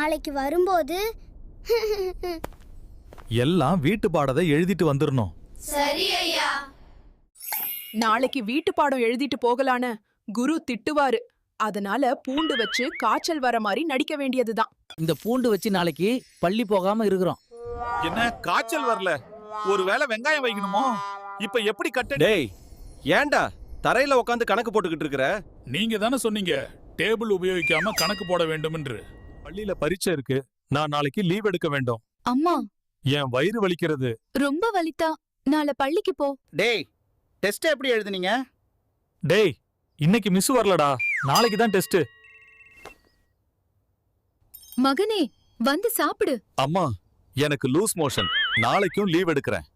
நாளைக்கு வரும்போது எல்லாம் வீட்டு பாடத்தை எழுதிட்டு வந்துடணும் நாளைக்கு வீட்டு பாடம் எழுதிட்டு போகலான்னு குரு திட்டுவாரு. அதனால பூண்டு வச்சு காய்ச்சல் வர மாதிரி நடிக்க வேண்டியதுதான். இந்த பூண்டு வச்சு நாளைக்கு பள்ளி போகாம இருக்கிறோம். என்ன காய்ச்சல் வரல? ஒருவேளை வெங்காயம் வைக்கணுமோ? இப்ப எப்படி கட்ட டேய் ஏன்டா தரையில உட்காந்து கணக்கு போட்டுக்கிட்டு இருக்கிற? நீங்க தானே சொன்னீங்க டேபிள் உபயோகிக்காம கணக்கு போட வேண்டும் என்று பள்ளியில பரீட்சை இருக்கு. நான் நாளைக்கு லீவ் எடுக்க வேண்டும். அம்மா! என் வயிறு வலிக்கிறது. ரொம்ப வலித்தா. நாளை பள்ளிக்கு போ. டேய் டெஸ்ட் எப்படி எழுதுனீங்க? டேய் இன்னைக்கு மிஸ் வரலடா. நாளைக்கு தான் டெஸ்ட் மகனே வந்து சாப்பிடு. அம்மா எனக்கு லூஸ் மோஷன் நாளைக்கும் லீவ் எடுக்கிறேன்.